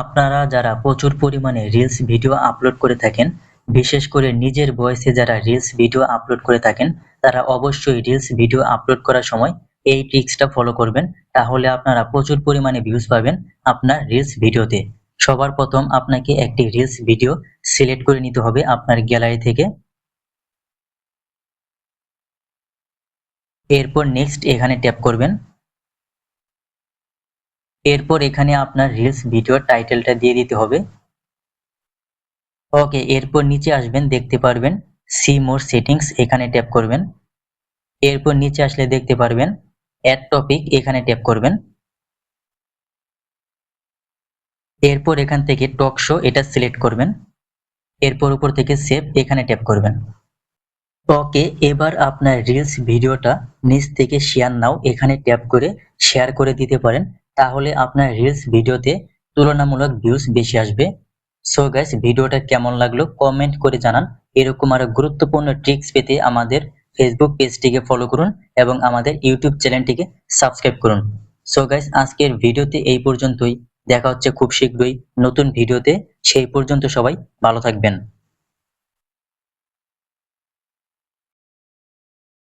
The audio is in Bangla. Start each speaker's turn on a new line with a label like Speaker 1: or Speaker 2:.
Speaker 1: আপনারা যারা প্রচুর পরিমাণে রিলস ভিডিও আপলোড করে থাকেন, বিশেষ করে নিজের বয়সে যারা রিলস ভিডিও আপলোড করে থাকেন, তারা অবশ্যই রিলস ভিডিও আপলোড করার সময় এই ট্রিক্সটা ফলো করবেন। তাহলে আপনারা প্রচুর পরিমাণে ভিউজ পাবেন আপনার রিলস ভিডিওতে সবার প্রথম আপনাকে একটি রিলস ভিডিও সিলেক্ট করে নিতে হবে আপনার গ্যালারি থেকে। এরপর নেক্সট এখানে ট্যাপ করবেন। এরপর এখানে আপনার রিলস ভিডিওর টাইটেলটা দিয়ে দিতে হবে। ওকে এরপর নিচে আসবেন, দেখতে পারবেন সি মোর সেটিংস এখানে ট্যাপ করবেন। এরপর নিচে আসলে দেখতে পারবেন অ্যাড টপিক এখানে ট্যাপ করবেন। এরপর এখান থেকে টক শো এটা সিলেক্ট করবেন। এরপর উপর থেকে সেভ এখানে ট্যাপ করবেন। ওকে এবার আপনার রিলস ভিডিওটা নিচ থেকে শেয়ার নাও, এখানে ট্যাপ করে শেয়ার করে দিতে পারেন। তাহলে আপনার রিলস ভিডিওতে তুলনামূলক ভিউজ বেশি আসবে। সো গাইস ভিডিওটা কেমন লাগল কমেন্ট করে জানান। এরকম আরও গুরুত্বপূর্ণ ট্রিক্স পেতে আমাদের ফেসবুক পেজটিকে ফলো করুন এবং আমাদের ইউটিউব চ্যানেলটিকে সাবস্ক্রাইব করুন। সো গাইস আজকের ভিডিওতে এই পর্যন্তই। দেখা হচ্ছে খুব শীঘ্রই নতুন ভিডিওতে। সেই পর্যন্ত সবাই ভালো থাকবেন।